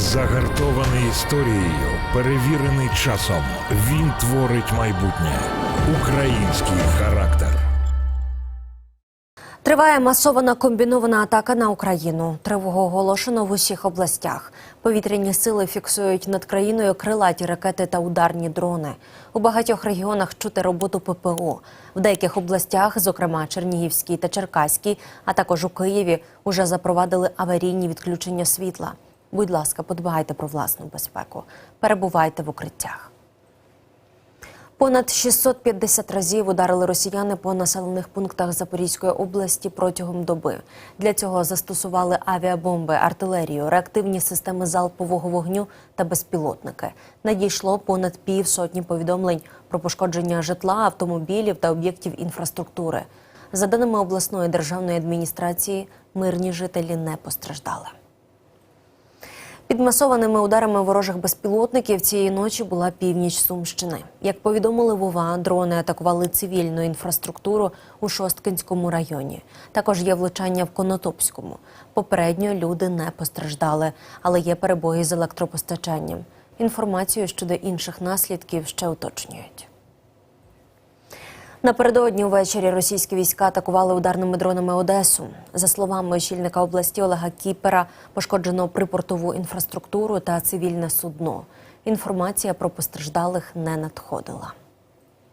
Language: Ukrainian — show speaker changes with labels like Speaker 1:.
Speaker 1: Загартований історією, перевірений часом. Він творить майбутнє. Український характер.
Speaker 2: Триває масована комбінована атака на Україну. Тривогу оголошено в усіх областях. Повітряні сили фіксують над країною крилаті ракети та ударні дрони. У багатьох регіонах чути роботу ППО. В деяких областях, зокрема Чернігівській та Черкаській, а також у Києві, уже запровадили аварійні відключення світла. Будь ласка, подбайте про власну безпеку. Перебувайте в укриттях. Понад 650 разів ударили росіяни по населених пунктах Запорізької області протягом доби. Для цього застосували авіабомби, артилерію, реактивні системи залпового вогню та безпілотники. Надійшло понад півсотні повідомлень про пошкодження житла, автомобілів та об'єктів інфраструктури. За даними обласної державної адміністрації, мирні жителі не постраждали. Під масованими ударами ворожих безпілотників цієї ночі була північ Сумщини. Як повідомили Вова, дрони атакували цивільну інфраструктуру у Шосткинському районі. Також є влучання в Конотопському. Попередньо люди не постраждали, але є перебої з електропостачанням. Інформацію щодо інших наслідків ще уточнюють. Напередодні увечері російські війська атакували ударними дронами Одесу. За словами очільника області Олега Кіпера, пошкоджено припортову інфраструктуру та цивільне судно. Інформація про постраждалих не надходила.